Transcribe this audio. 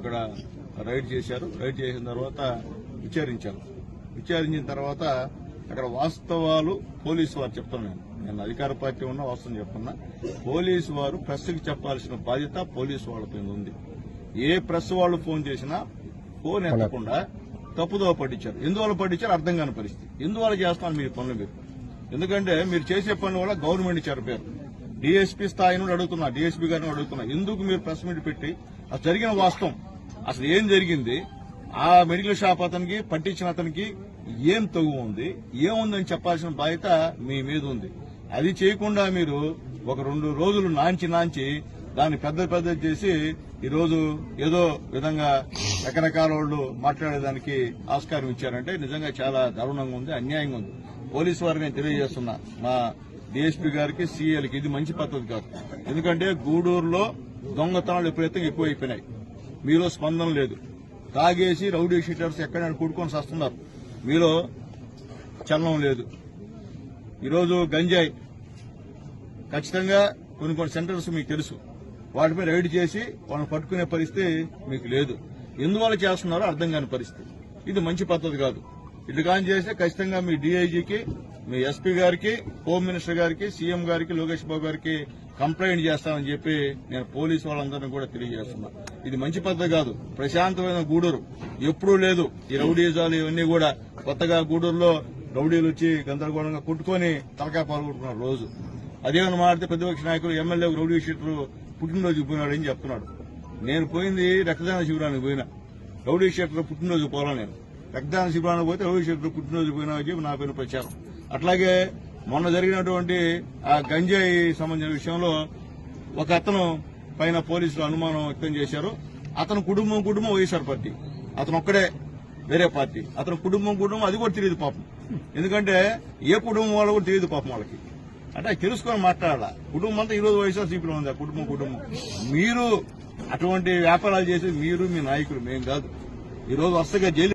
అక్కడ రైడ్ చేశారు. రైడ్ చేసిన తర్వాత విచారించారు. విచారించిన తర్వాత అక్కడ వాస్తవాలు పోలీసు వారు చెప్తున్నాను నేను. అధికార పార్టీ ఉన్న వాస్తవం చెప్తున్నా. పోలీసు వారు ప్రెస్కి చెప్పాల్సిన బాధ్యత పోలీసు వాళ్ళపైన ఉంది. ఏ ప్రెస్ వాళ్ళు ఫోన్ చేసినా ఫోన్ ఎత్తకుండా తప్పుదో పట్టించారు. ఎందువల్ల పట్టించారు? అర్థం కాని పరిస్థితి. ఎందువల్ల చేస్తున్నారు మీ పనులు మీరు? ఎందుకంటే మీరు చేసే పనుల వల్ల గవర్నమెంట్ చెరపారు. డిఎస్పీ స్థాయి నుండి అడుగుతున్నా డిఎస్పీ గారిని అడుగుతున్నా. ఎందుకు మీరు ప్రెస్ మీట్ పెట్టి? అది జరిగిన వాస్తవం. అసలు ఏం జరిగింది? ఆ మెడికల్ షాప్ అతనికి పట్టించిన అతనికి ఏం తగు ఉంది? ఏముందని చెప్పాల్సిన బాధ్యత మీ మీద ఉంది. అది చేయకుండా మీరు ఒక రెండు రోజులు నాంచి నాంచి దాన్ని పెద్ద పెద్ద చేసి ఈరోజు ఏదో విధంగా రకరకాల వాళ్ళు మాట్లాడేదానికి ఆస్కారం ఇచ్చారంటే నిజంగా చాలా దారుణంగా ఉంది అన్యాయంగా ఉంది. పోలీసు వారికి నేను తెలియజేస్తున్నా. మా డిఎస్పీ గారికి సీఎల్కి ఇది మంచి పద్ధతి కాదు. ఎందుకంటే గూడూరులో దొంగతనాలు విపరీతంగా ఎక్కువైపోయినాయి. మీలో స్పందన లేదు. తాగేసి రౌడీ షీటర్స్ ఎక్కడైనా కూడుకొని వస్తున్నారు మీలో చలనం లేదు. ఈరోజు గంజాయి. ఖచ్చితంగా కొన్ని కొన్ని సెంటర్స్ మీకు తెలుసు. వాటిపై రైడ్ చేసి వాళ్ళని పట్టుకునే పరిస్థితి మీకు లేదు. ఎందువల్ల చేస్తున్నారో అర్థం కాని పరిస్థితి. ఇది మంచి పద్ధతి కాదు. ఇటు చేస్తే ఖచ్చితంగా మీ డీఐజీకి మీ ఎస్పీ గారికి హోమ్ మినిస్టర్ గారికి సీఎం గారికి లోకేష్ బాబు గారికి కంప్లైంట్ చేస్తామని చెప్పి నేను పోలీసు వాళ్ళందరినీ కూడా తెలియజేస్తున్నా. ఇది మంచి పద్ధతి కాదు. ప్రశాంతమైన గూడూరు. ఎప్పుడూ లేదు. ఈ రౌడీజాలు ఇవన్నీ కూడా కొత్తగా గూడూరులో రౌడీలు వచ్చి గందరగోళంగా కుట్టుకొని తలకాయ పాల్గొంటున్నారు రోజు. అదేమని మాడితే ప్రతిపక్ష నాయకులు ఎమ్మెల్యే రౌడీ షీటర్ పుట్టినరోజుకి పోయినాడు అని చెప్తున్నాడు. నేను పోయింది రక్తదాన శిబిరానికి పోయినా. రౌడీ షీటర్ పుట్టినరోజు పోలా నేను? రక్తదాన శిబిరానికి పోతే రౌడీ పుట్టినరోజు పోయినా అని చెప్పి నా పైన ప్రచారం. అట్లాగే మొన్న జరిగినటువంటి ఆ గంజాయి సంబంధించిన విషయంలో ఒక అతను పైన పోలీసులు అనుమానం వ్యక్తం చేశారు. అతను కుటుంబం కుటుంబం వైఎస్ఆర్ పార్టీ. అతను ఒక్కడే వేరే పార్టీ. అతను కుటుంబం కుటుంబం అది కూడా తెలియదు పాపం. ఎందుకంటే ఏ కుటుంబం వాళ్ళు కూడా తెలియదు పాపం వాళ్ళకి. అంటే తెలుసుకొని మాట్లాడాల? కుటుంబం అంతా ఈ రోజు వైఎస్ఆర్సీపీలో ఉంది. ఆ కుటుంబం కుటుంబం. మీరు అటువంటి వ్యాపారాలు చేసేది మీరు మీ నాయకులు మేము కాదు. ఈ రోజు వస్తగా జైలు